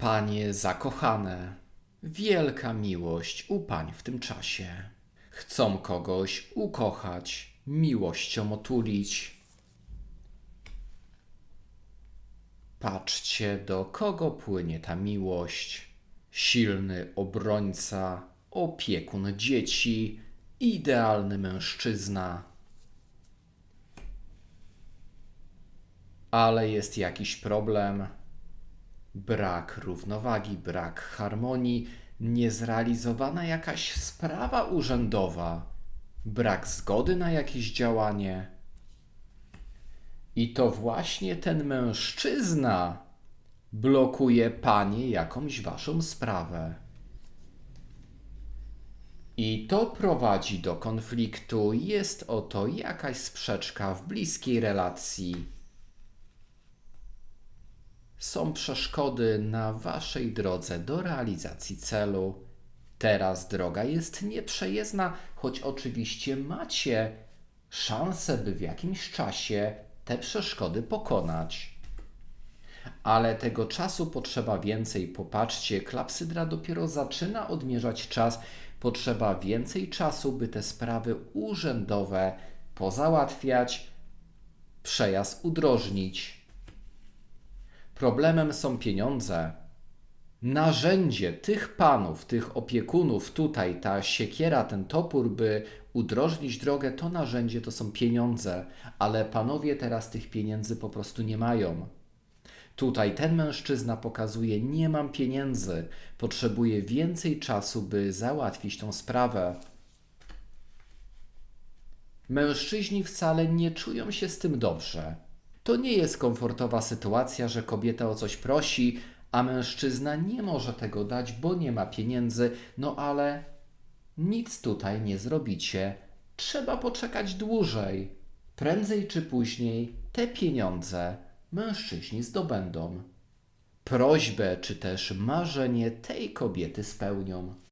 Panie zakochane, wielka miłość u pań w tym czasie. Chcą kogoś ukochać, miłością otulić. Patrzcie, do kogo płynie ta miłość. Silny obrońca, opiekun dzieci, idealny mężczyzna. Ale jest jakiś problem. Brak równowagi, brak harmonii, niezrealizowana jakaś sprawa urzędowa, brak zgody na jakieś działanie. I to właśnie ten mężczyzna blokuje panie jakąś waszą sprawę. I to prowadzi do konfliktu. Jest oto jakaś sprzeczka w bliskiej relacji. Są przeszkody na waszej drodze do realizacji celu. Teraz droga jest nieprzejezdna, choć oczywiście macie szansę, by w jakimś czasie te przeszkody pokonać. Ale tego czasu potrzeba więcej. Popatrzcie, klapsydra dopiero zaczyna odmierzać czas. Potrzeba więcej czasu, by te sprawy urzędowe pozałatwiać, przejazd udrożnić. Problemem są pieniądze. Narzędzie tych panów, tych opiekunów, tutaj ta siekiera, ten topór, by udrożnić drogę, to narzędzie to są pieniądze, ale panowie teraz tych pieniędzy po prostu nie mają. Tutaj ten mężczyzna pokazuje: Nie mam pieniędzy, potrzebuję więcej czasu, by załatwić tą sprawę. Mężczyźni wcale nie czują się z tym dobrze. To nie jest komfortowa sytuacja, że kobieta o coś prosi, a mężczyzna nie może tego dać, bo nie ma pieniędzy. No ale nic tutaj nie zrobicie. Trzeba poczekać dłużej. Prędzej czy później te pieniądze mężczyźni zdobędą. Prośbę czy też marzenie tej kobiety spełnią.